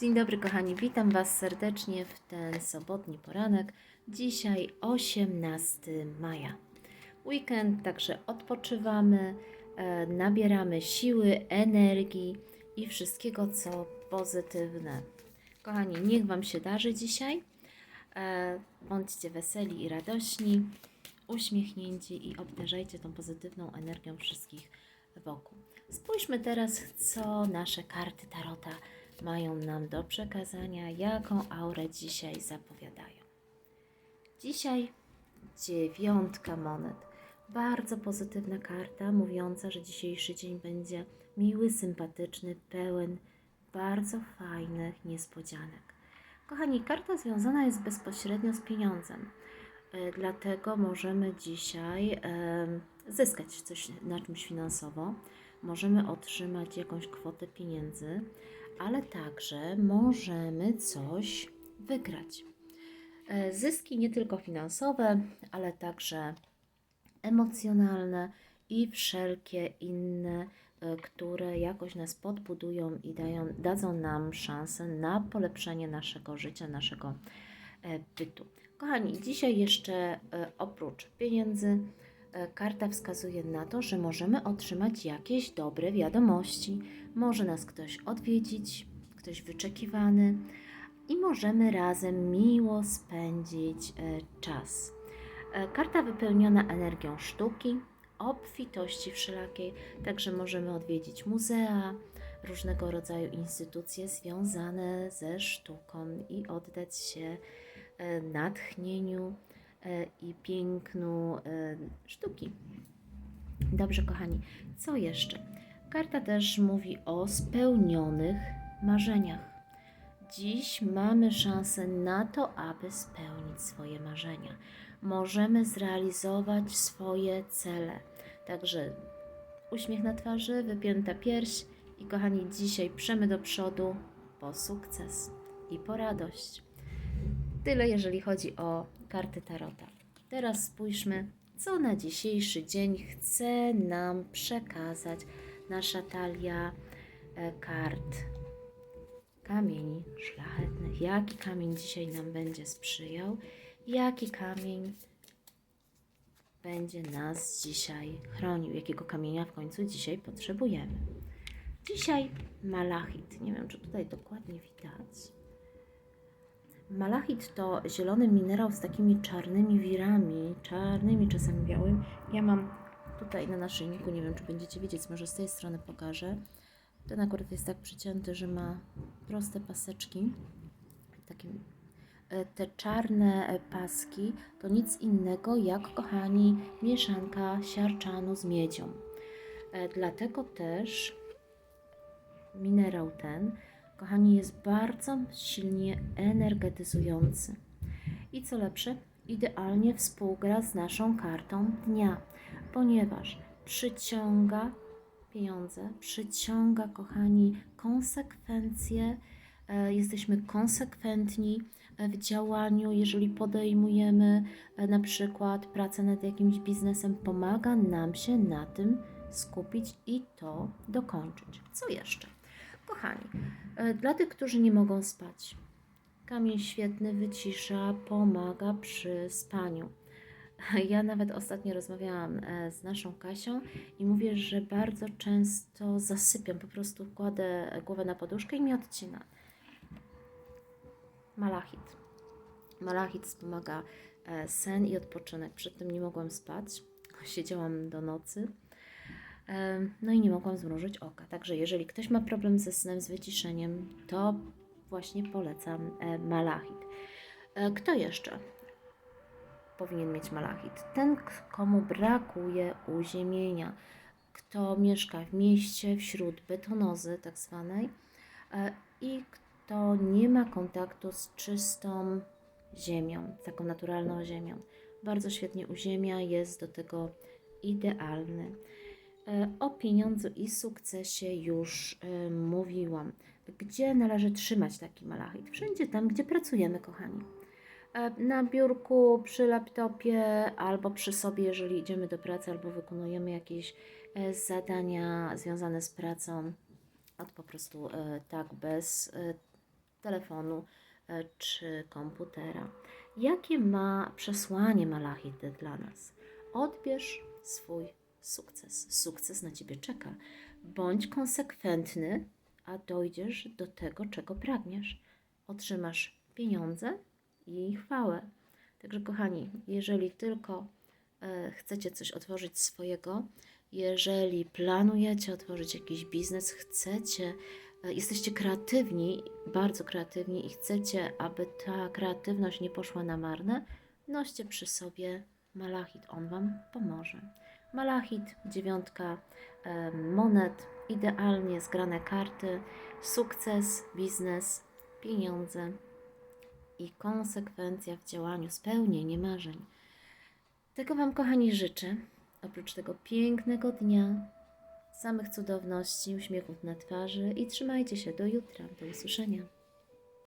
Dzień dobry kochani, witam Was serdecznie w ten sobotni poranek. Dzisiaj 18 maja. Weekend, także odpoczywamy, e, nabieramy siły, energii i wszystkiego co pozytywne. Kochani, niech Wam się darzy dzisiaj. E, Bądźcie weseli i radośni, uśmiechnięci i obdarzajcie tą pozytywną energią wszystkich wokół. Spójrzmy teraz, co nasze karty Tarota mają nam do przekazania, jaką aurę dzisiaj zapowiadają. Dzisiaj dziewiątka monet. Bardzo pozytywna karta, mówiąca, że dzisiejszy dzień będzie miły, sympatyczny, pełen bardzo fajnych niespodzianek. Kochani, karta związana jest bezpośrednio z pieniądzem. E, Dlatego możemy dzisiaj zyskać coś na czymś finansowo, możemy otrzymać jakąś kwotę pieniędzy, ale także możemy coś wygrać. E, Zyski nie tylko finansowe, ale także emocjonalne i wszelkie inne, e, które jakoś nas podbudują i dają, dadzą nam szansę na polepszenie naszego życia, naszego e, bytu. Kochani, dzisiaj jeszcze oprócz pieniędzy, karta wskazuje na to, że możemy otrzymać jakieś dobre wiadomości. Może nas ktoś odwiedzić, ktoś wyczekiwany i możemy razem miło spędzić e, czas. E, Karta wypełniona energią sztuki, obfitości wszelakiej, także możemy odwiedzić muzea, różnego rodzaju instytucje związane ze sztuką i oddać się e, natchnieniu e, i pięknu e, sztuki. Dobrze, kochani, co jeszcze? Karta też mówi o spełnionych marzeniach. Dziś mamy szansę na to, aby spełnić swoje marzenia. Możemy zrealizować swoje cele. Także uśmiech na twarzy, wypięta pierś i kochani, dzisiaj przemy do przodu po sukces i po radość. Tyle jeżeli chodzi o karty Tarota. Teraz spójrzmy, co na dzisiejszy dzień chce nam przekazać nasza talia e, kart kamieni szlachetnych. Jaki kamień dzisiaj nam będzie sprzyjał? Jaki kamień będzie nas dzisiaj chronił? Jakiego kamienia w końcu dzisiaj potrzebujemy? Dzisiaj malachit. Nie wiem, czy tutaj dokładnie widać. Malachit to zielony minerał z takimi czarnymi wirami, czarnymi, czasem białym. Ja mam tutaj na naszyjniku, nie wiem, czy będziecie widzieć, może z tej strony pokażę. Ten akurat jest tak przycięty, że ma proste paseczki. Takie, e, te czarne e, paski to nic innego jak, kochani, mieszanka siarczanu z miedzią. E, Dlatego też minerał ten, kochani, jest bardzo silnie energetyzujący. I co lepsze, idealnie współgra z naszą kartą dnia, ponieważ przyciąga pieniądze, przyciąga, kochani, konsekwencje. E, Jesteśmy konsekwentni e, w działaniu, jeżeli podejmujemy e, na przykład pracę nad jakimś biznesem, pomaga nam się na tym skupić i to dokończyć. Co jeszcze? Kochani, e, dla tych, którzy nie mogą spać, kamień świetny wycisza, pomaga przy spaniu. Ja nawet ostatnio rozmawiałam e, z naszą Kasią i mówię, że bardzo często zasypiam, po prostu kładę głowę na poduszkę i mi odcina. Malachit. Malachit wspomaga e, sen i odpoczynek. Przed tym nie mogłam spać, siedziałam do nocy. No i nie mogłam zmrużyć oka. Także jeżeli ktoś ma problem ze snem, z wyciszeniem, to właśnie polecam e, malachit. E, Kto jeszcze? powinien mieć malachit. Ten, komu brakuje uziemienia, kto mieszka w mieście wśród betonozy tak zwanej e, i kto nie ma kontaktu z czystą ziemią, taką naturalną ziemią. Bardzo świetnie uziemia, jest do tego idealny. E, O pieniądzu i sukcesie już e, mówiłam. Gdzie należy trzymać taki malachit? Wszędzie tam, gdzie pracujemy, kochani e, na biurku, przy laptopie albo przy sobie, jeżeli idziemy do pracy albo wykonujemy jakieś zadania związane z pracą. Od po prostu tak bez telefonu czy komputera. Jakie ma przesłanie Malachit dla nas? Odbierz swój sukces. Sukces na ciebie czeka. Bądź konsekwentny, a dojdziesz do tego, czego pragniesz. Otrzymasz pieniądze i chwałę. Także, kochani, jeżeli tylko e, chcecie coś otworzyć swojego, jeżeli planujecie otworzyć jakiś biznes, chcecie, e, jesteście kreatywni, bardzo kreatywni i chcecie, aby ta kreatywność nie poszła na marne, noście przy sobie malachit, on Wam pomoże. Malachit, dziewiątka monet, idealnie zgrane karty, sukces, biznes, pieniądze i konsekwencja w działaniu, spełnienie marzeń. Tego Wam, kochani, życzę. Oprócz tego pięknego dnia, samych cudowności, uśmiechów na twarzy i trzymajcie się do jutra. Do usłyszenia.